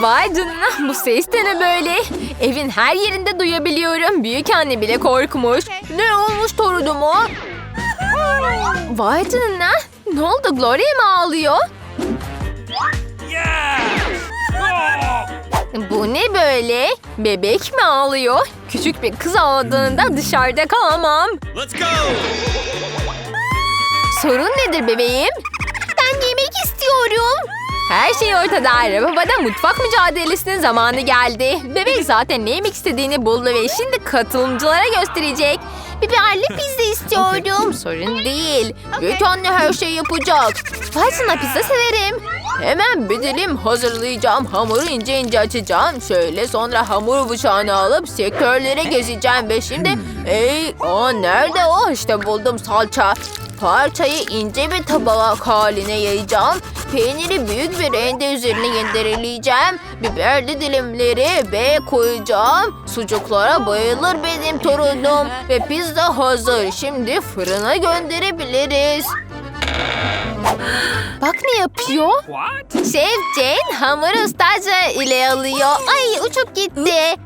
Vay canına bu ses de ne böyle? Evin her yerinde duyabiliyorum. Büyük anne bile korkmuş. Ne olmuş torunuma? Vay canına. Ne oldu Gloria mı ağlıyor? Bu ne böyle? Bebek mi ağlıyor? Küçük bir kız ağladığında dışarıda kalamam. Let's go! Sorun nedir bebeğim? Ben yemek istiyorum. Her şey ortada. Arabada mutfak mücadelesinin zamanı geldi. Bebek zaten ne yemek istediğini buldu ve şimdi katılımcılara gösterecek. Biberli pizza istiyorum. Sorun değil. Büyük anne her şeyi yapacak. Fazla pizza severim. Hemen bir dilim hazırlayacağım. Hamuru ince ince açacağım. Şöyle sonra hamur bıçağını alıp sektörlere gezeceğim. Ve şimdi... Ey, o nerede o? İşte buldum salça. Parçayı ince bir tabak haline yayacağım. Peyniri büyük bir rende üzerine yendireleyeceğim. Biberli dilimleri ve koyacağım. Sucuklara bayılır benim torunum. Ve pizza hazır. Şimdi fırına gönderebiliriz. Bak ne yapıyor? What? Şef Jane hamur ustaca ile alıyor. Ay uçup gitti.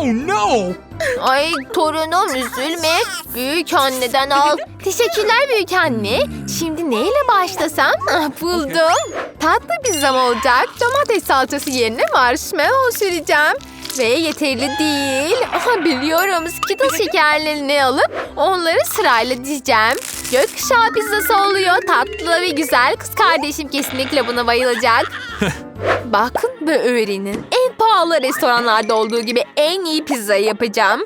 Oh no! Ay torunum üzülme. Büyük anneden al. Teşekkürler büyük anne. Şimdi neyle başlasam? Ah, buldum. Tatlı pizzam olacak. Domates salçası yerine marshmallow süreceğim. Ve yeterli değil. Aha biliyorum. Skittles şekerlerini alıp onları sırayla dizeceğim. Gökkuşağı pizzası oluyor. Tatlı ve güzel. Kız kardeşim kesinlikle buna bayılacak. Bakın ve öğrenin. En pahalı restoranlarda olduğu gibi en iyi pizzayı yapacağım.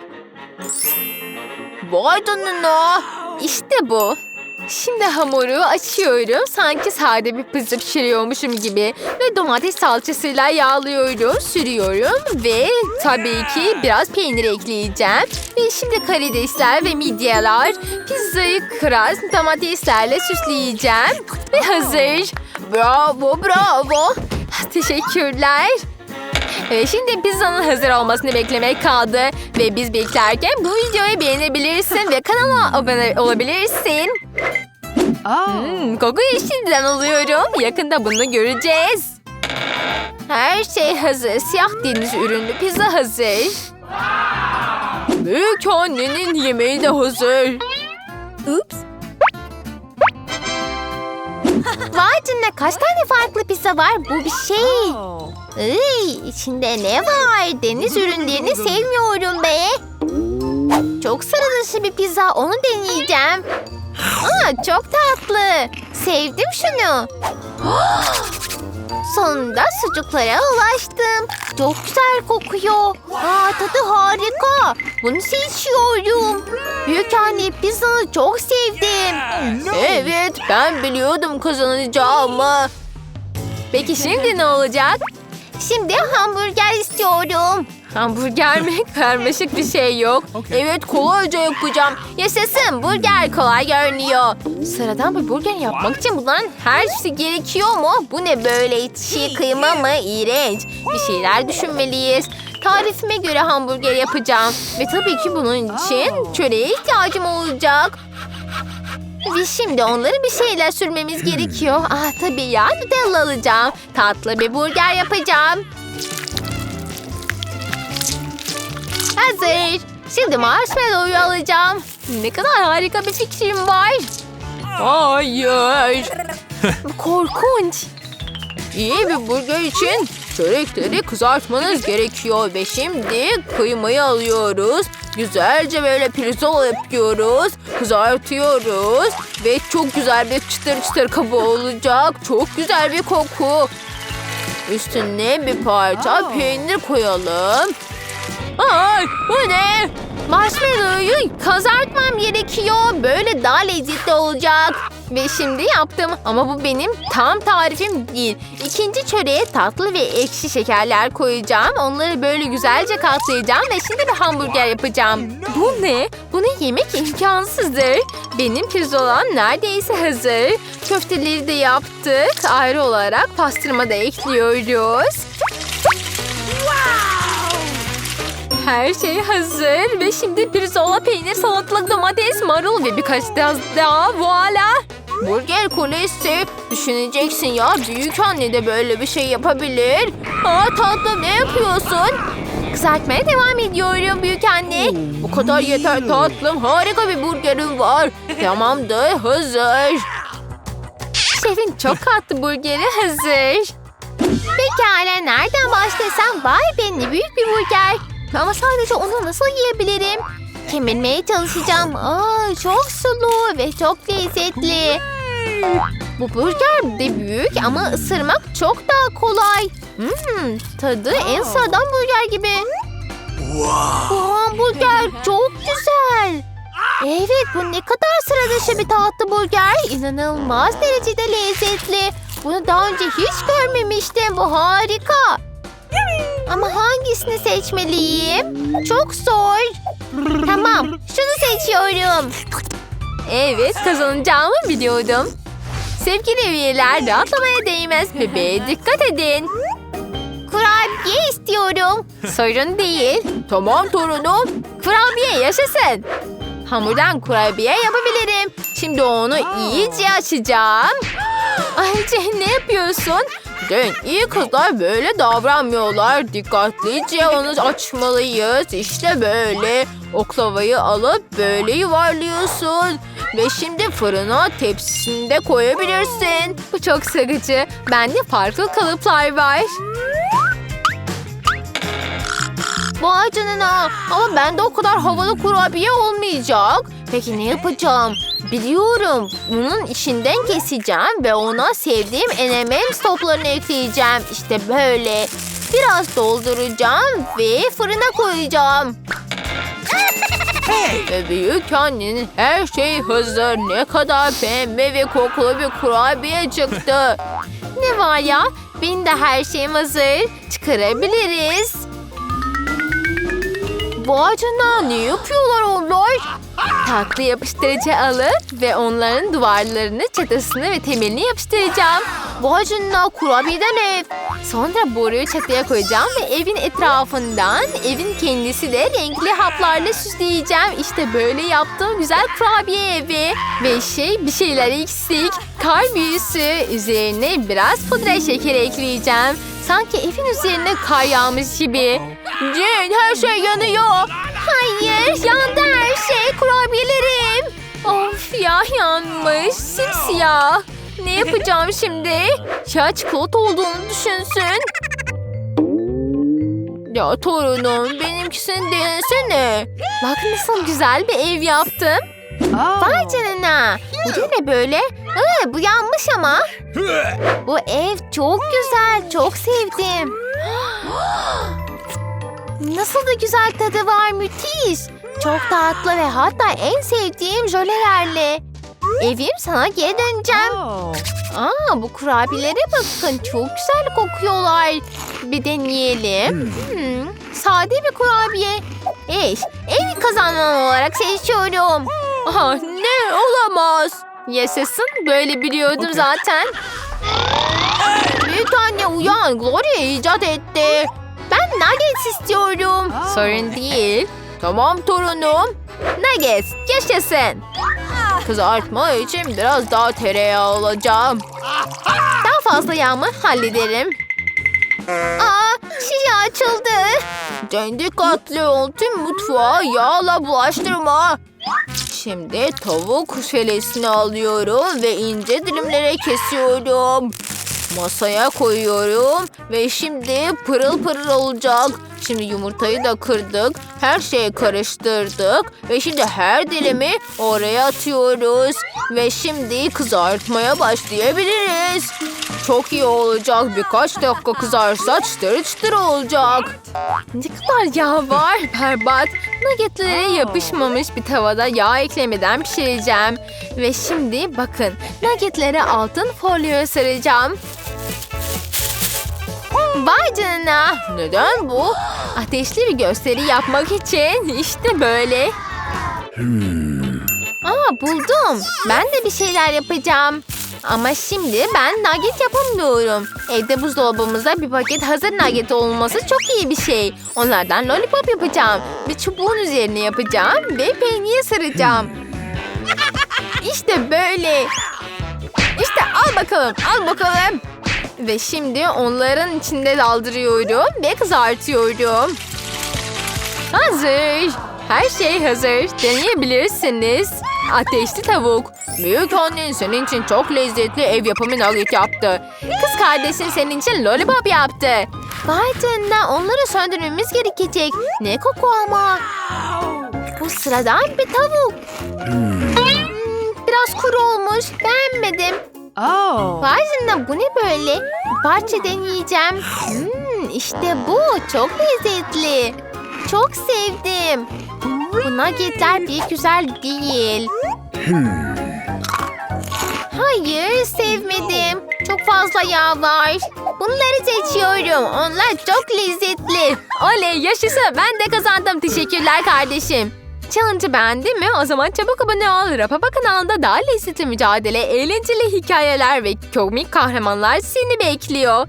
Vay canına. İşte bu. Şimdi hamuru açıyorum. Sanki sade bir pizza pişiriyormuşum gibi. Ve domates salçasıyla yağlıyorum, sürüyorum. Ve tabii ki biraz peynir ekleyeceğim. Ve şimdi karidesler ve midyeler. Pizzayı kras domateslerle süsleyeceğim. Ve hazır. Bravo, bravo. Teşekkürler. Ee, şimdi pizzanın hazır olmasını beklemek kaldı. Ve biz beklerken bu videoyu beğenebilirsin ve kanalıma abone olabilirsin. Hmm, kokuyu şimdiden alıyorum. Yakında bunu göreceğiz. Her şey hazır. Siyah deniz ürünlü pizza hazır. Büyük annenin yemeği de hazır. Ups. Vay canına kaç tane farklı pizza var? Bu bir şey. Iy, içinde ne var? Deniz ürünlerini sevmiyorum be. Çok sıra dışı bir pizza. Onu deneyeceğim. Aa, çok tatlı. Sevdim şunu. Sonunda sucuklara ulaştım. Çok güzel kokuyor. Aa, tadı harika. Bunu seçiyorum. Büyük anne pizzanı çok sevdim. Evet ben biliyordum kazanacağımı. Peki şimdi ne olacak? Şimdi hamburger istiyorum. Hamburger mi? Karmaşık bir şey yok. Evet kolayca yapacağım. Yaşasın burger kolay görünüyor. Sıradan bir burger yapmak için bunların her şey gerekiyor mu? Bu ne böyle çiğ kıyma mı? İğrenç. Bir şeyler düşünmeliyiz. Tarifime göre hamburger yapacağım. Ve tabii ki bunun için çöreğe ihtiyacım olacak. Ve şimdi onları bir şeyler sürmemiz gerekiyor. Ah tabii ya Nutella alacağım. Tatlı bir burger yapacağım. Hazır. Şimdi marshmallow'u alacağım. Ne kadar harika bir fikrim var. Hayır. Korkunç. İyi bir burger için çörekleri kızartmanız gerekiyor. Ve şimdi kıymayı alıyoruz. Güzelce böyle pirzola yapıyoruz. Kızartıyoruz. Ve çok güzel bir çıtır çıtır kabuğu olacak. Çok güzel bir koku. Üstüne bir parça peynir koyalım. Ay bu ne? Marshmallow'u kızartmam gerekiyor. Böyle daha lezzetli olacak. Ve şimdi yaptım ama bu benim tam tarifim değil. İkinci çöreğe tatlı ve ekşi şekerler koyacağım. Onları böyle güzelce katlayacağım ve şimdi bir hamburger yapacağım. Bu ne? Bunu yemek imkansızdır. Benim pirzolam neredeyse hazır. Köfteleri de yaptık. Ayrı olarak pastırma da ekliyoruz. Her şey hazır ve şimdi pirzola, peynir, salatalık, domates, marul ve birkaç daha daha voila. Burger kulesi. Düşüneceksin ya büyük anne de böyle bir şey yapabilir. Aa tatlım ne yapıyorsun? Kızartmaya devam ediyorum büyük anne. Bu kadar yeter tatlım. Harika bir burgerim var. Tamamdır hazır. Şefin çok katlı burgeri hazır. Pekala nereden başlasam? Vay be ne büyük bir burger. Ama sadece onu nasıl yiyebilirim? Kemirmeye çalışacağım. Aa, çok sulu ve çok lezzetli. Bu burger de büyük ama ısırmak çok daha kolay. Hmm, tadı en sıradan burger gibi. Bu hamburger çok güzel. Evet bu ne kadar sıra dışı bir tatlı burger. İnanılmaz derecede lezzetli. Bunu daha önce hiç görmemiştim. Bu harika. Ama hangisini seçmeliyim? Çok zor. Tamam şunu seçiyorum. Evet kazanacağımı biliyordum. Sevgili üyeler rahatlamaya değmez bebeğe dikkat edin. Kurabiye istiyorum. Sorun değil. Tamam torunum. Kurabiye yaşasın. Hamurdan kurabiye yapabilirim. Şimdi onu iyice açacağım. Ayrıca ne yapıyorsun? Dön iyi kızlar böyle davranmıyorlar. Dikkatlice onu açmalıyız. İşte böyle. Oklavayı alıp böyle yuvarlıyorsun. Ve şimdi fırına tepsisinde koyabilirsin. Bu çok sıkıcı. Bende farklı kalıplar var. Vay canına. Ama bende o kadar havalı kurabiye olmayacak. Peki ne yapacağım? Biliyorum. Bunun içinden keseceğim ve ona sevdiğim M&M's toplarını ekleyeceğim. İşte böyle. Biraz dolduracağım ve fırına koyacağım. Ve büyük annenin her şey hazır. Ne kadar pembe ve kokulu bir kurabiye çıktı. ne var ya? Benim de her şeyim hazır. Çıkarabiliriz. Vay canına ne yapıyorlar onlar? Taklı yapıştırıcı alıp ve onların duvarlarını, çatısını ve temelini yapıştıracağım. Vay canına kurabiyeden ev. Sonra boruyu çatıya koyacağım ve evin etrafından evin kendisi de renkli haplarla süsleyeceğim. İşte böyle yaptığım güzel kurabiye evi. Ve şey bir şeyler eksik. Kar büyüsü. Üzerine biraz pudra şekeri ekleyeceğim. Sanki evin üzerine kar yağmış gibi. Jane her şey yanıyor. Hayır yandı her şey kurabiyelerim. Of ya yanmış simsiyah. Ne yapacağım şimdi? Ya çikolata olduğunu düşünsün. Ya torunum benimkisini denesene. Bak nasıl güzel bir ev yaptım. Vay canına. Bu da ne böyle? Aa, bu yanmış ama. Bu ev çok güzel. Çok sevdim. Nasıl da güzel tadı var müthiş. Çok tatlı ve hatta en sevdiğim jölelerle. Evim sana geri döneceğim. Aa bu kurabiyelere bakın çok güzel kokuyorlar. Bir deneyelim. Hmm, sade bir kurabiye. Eş, evi kazanan olarak seçiyorum. Ne olamaz. Yaşasın böyle biliyordum zaten. Büyük anne uyan Gloria icat etti. Ben nuggets istiyorum. Sorun değil. Tamam torunum. Nuggets yaşasın. Kızartma için biraz daha tereyağı alacağım. Daha fazla yağımı hallederim. Aa, şişe açıldı. Can dikkatli ol tüm mutfağı yağla bulaştırma. Şimdi tavuk filesini alıyorum ve ince dilimlere kesiyorum. Masaya koyuyorum ve şimdi pırıl pırıl olacak. Şimdi yumurtayı da kırdık. Her şeyi karıştırdık. Ve şimdi her dilimi oraya atıyoruz. Ve şimdi kızartmaya başlayabiliriz. Çok iyi olacak. Birkaç dakika kızarsa çıtır çıtır olacak. Ne kadar yağ var. Berbat. Nuggetlere yapışmamış bir tavada yağ eklemeden pişireceğim. Ve şimdi bakın nuggetlere altın folyoya saracağım. Vay canına. Neden bu? Ateşli bir gösteri yapmak için. İşte böyle. Aa buldum. Ben de bir şeyler yapacağım. Ama şimdi ben nugget yapamıyorum. Evde buzdolabımızda bir paket hazır nugget olması çok iyi bir şey. Onlardan lollipop yapacağım. Bir çubuğun üzerine yapacağım ve peynir saracağım. İşte böyle. İşte al bakalım, al bakalım. Ve şimdi onların içinde daldırıyorum ve kızartıyorum. Hazır. Her şey hazır. Deneyebilirsiniz. Ateşli tavuk. Büyük annen senin için çok lezzetli ev yapımı nugget yaptı. Kız kardeşin senin için lollipop yaptı. Vay canına onları söndürmemiz gerekecek. Ne koku ama. Bu sıradan bir tavuk. Hmm, biraz kuru olmuş. Beğenmedim. Oh. Vay canına bu ne böyle? Bir parça deneyeceğim. Hmm, işte bu çok lezzetli. Çok sevdim. Bu nuggetler bir güzel değil. Hayır sevmedim. Çok fazla yağ var. Bunları seçiyorum. Onlar çok lezzetli. Oley yaşasın ben de kazandım. Teşekkürler kardeşim. Challenge'ı beğendin mi? O zaman çabuk abone ol. Rapapa kanalında daha lezzetli mücadele, eğlenceli hikayeler ve komik kahramanlar seni bekliyor.